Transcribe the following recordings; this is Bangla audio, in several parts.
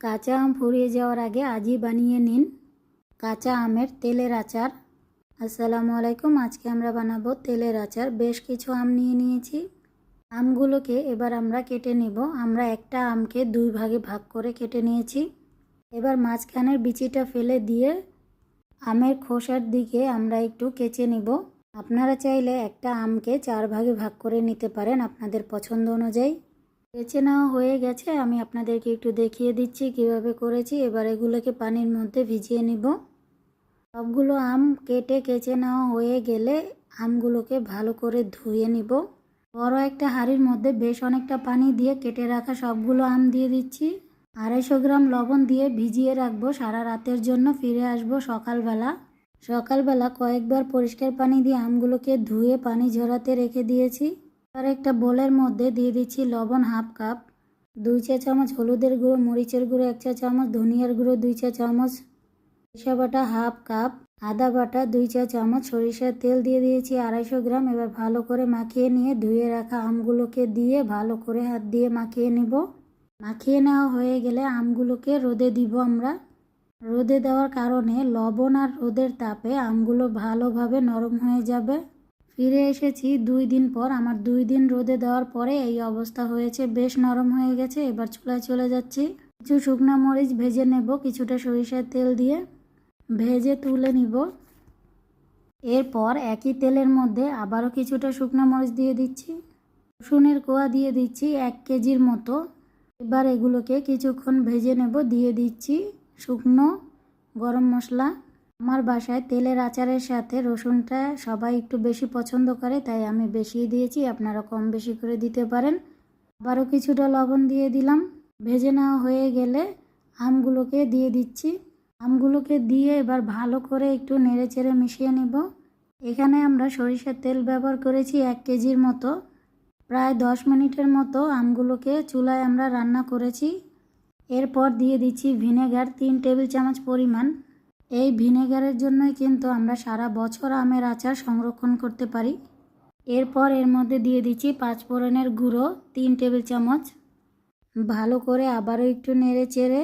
কাঁচা আম ফুরিয়ে যাওয়ার আগে আজই বানিয়ে নিন কাঁচা আমের তেলের আচার। আসসালামু আলাইকুম, আজকে আমরা বানাবো তেলের আচার। বেশ কিছু আম নিয়ে নিয়েছি। আমগুলোকে এবার আমরা কেটে নেব। আমরা একটা আমকে দুই ভাগে ভাগ করে কেটে নিয়েছি। এবার মাঝখানের বিচিটা ফেলে দিয়ে আমের খোসার দিকে আমরা একটু কেচে নেব। আপনারা চাইলে একটা আমকে চার ভাগে ভাগ করে নিতে পারেন আপনাদের পছন্দ অনুযায়ী। কেচে নেওয়া হয়ে গেছে, আমি আপনাদেরকে একটু দেখিয়ে দিচ্ছি কীভাবে করেছি। এবার এগুলোকে পানির মধ্যে ভিজিয়ে নিব। সবগুলো আম কেটে কেচে নেওয়া হয়ে গেলে আমগুলোকে ভালো করে ধুয়ে নিব। বড় একটা হাঁড়ির মধ্যে বেশ অনেকটা পানি দিয়ে কেটে রাখা সবগুলো আম দিয়ে দিচ্ছি। আড়াইশো গ্রাম লবণ দিয়ে ভিজিয়ে রাখব। সারা রাতের জন্য ফিরে আসব সকালবেলা। সকালবেলা কয়েকবার পরিষ্কার পানি দিয়ে আমগুলোকে ধুয়ে পানি ঝরাতে রেখে দিয়েছি। আর একটা বোলের মধ্যে দিয়ে দিচ্ছি লবণ হাফ কাপ, দুই চা চামচ হলুদের গুঁড়ো, মরিচের গুঁড়ো, এক চা চামচ ধনিয়ার গুঁড়ো, দুই চা চামচ সরিষা বাটা হাফ কাপ, আদা বাটা দুই চা চামচ সরিষার তেল দিয়ে দিয়েছি আড়াইশো গ্রাম। এবার ভালো করে মাখিয়ে নিয়ে ধুয়ে রাখা আমগুলোকে দিয়ে ভালো করে হাত দিয়ে মাখিয়ে নিব। মাখিয়ে নেওয়া হয়ে গেলে আমগুলোকে রোদে দিব আমরা। রোদে দেওয়ার কারণে লবণ আর রোদের তাপে আমগুলো ভালোভাবে নরম হয়ে যাবে। ফিরে এসেছি দুই দিন পর। আমার দুই দিন রোদে দেওয়ার পরে এই অবস্থা হয়েছে, বেশ নরম হয়ে গেছে। এবার চুলায় চলে যাচ্ছি। কিছু শুকনো মরিচ ভেজে নেব, কিছুটা সরিষার তেল দিয়ে। ভেজে তুলে নিব। এরপর একই তেলের মধ্যে আবারও কিছুটা শুকনো মরিচ দিয়ে দিচ্ছি। রসুনের কোয়া দিয়ে দিচ্ছি এক কেজির মতো। এবার এগুলোকে কিছুক্ষণ ভেজে নেব, দিয়ে দিচ্ছি শুকনো গরম মশলা। আমার বাসায় তেলের আচারের সাথে রসুনটা সবাই একটু বেশি পছন্দ করে, তাই আমি বেশি দিয়েছি। আপনারা কম বেশি করে দিতে পারেন। আবারও কিছুটা লবণ দিয়ে দিলাম। ভেজে নেওয়া হয়ে গেলে আমগুলোকে দিয়ে দিচ্ছি। আমগুলোকে দিয়ে এবার ভালো করে একটু নেড়ে চেড়ে মিশিয়ে নেব। এখানে আমরা সরিষার তেল ব্যবহার করেছি এক কেজির মতো। প্রায় দশ মিনিটের মতো আমগুলোকে চুলায় আমরা রান্না করেছি। এরপর দিয়ে দিচ্ছি ভিনেগার তিন টেবিল চামচ পরিমাণ। এই ভিনেগারের জন্যই কিন্তু আমরা সারা বছর আমের আচার সংরক্ষণ করতে পারি। এরপর এর মধ্যে দিয়ে দিচ্ছি পাঁচ ফোড়নের গুঁড়ো, তিন টেবিল চামচ। ভালো করে আবারও একটু নেড়ে চেড়ে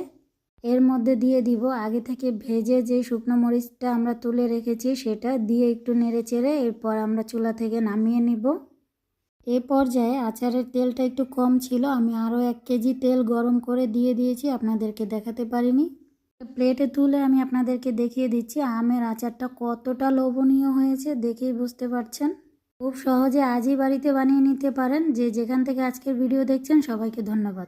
এর মধ্যে দিয়ে দিব। আগে থেকে ভেজে যে শুকনো মরিচটা আমরা তুলে রেখেছি সেটা দিয়ে একটু নেড়ে চেড়ে এরপর আমরা চুলা থেকে নামিয়ে নিব। এ পর্যায়ে আচারের তেলটা একটু কম ছিল, আমি আরও এক কেজি তেল গরম করে দিয়ে দিয়েছি, আপনাদেরকে দেখাতে পারিনি। প্লেটে তুলে আমি আপনাদেরকে দেখিয়ে দিচ্ছি, আমের আচারটা কতটা লোভনীয় হয়েছে, দেখেই বুঝতে পারছেন। খুব সহজে আজই বাড়িতে বানিয়ে নিতে পারেন, যে যেখান থেকে আজকের ভিডিও দেখছেন, সবাইকে ধন্যবাদ।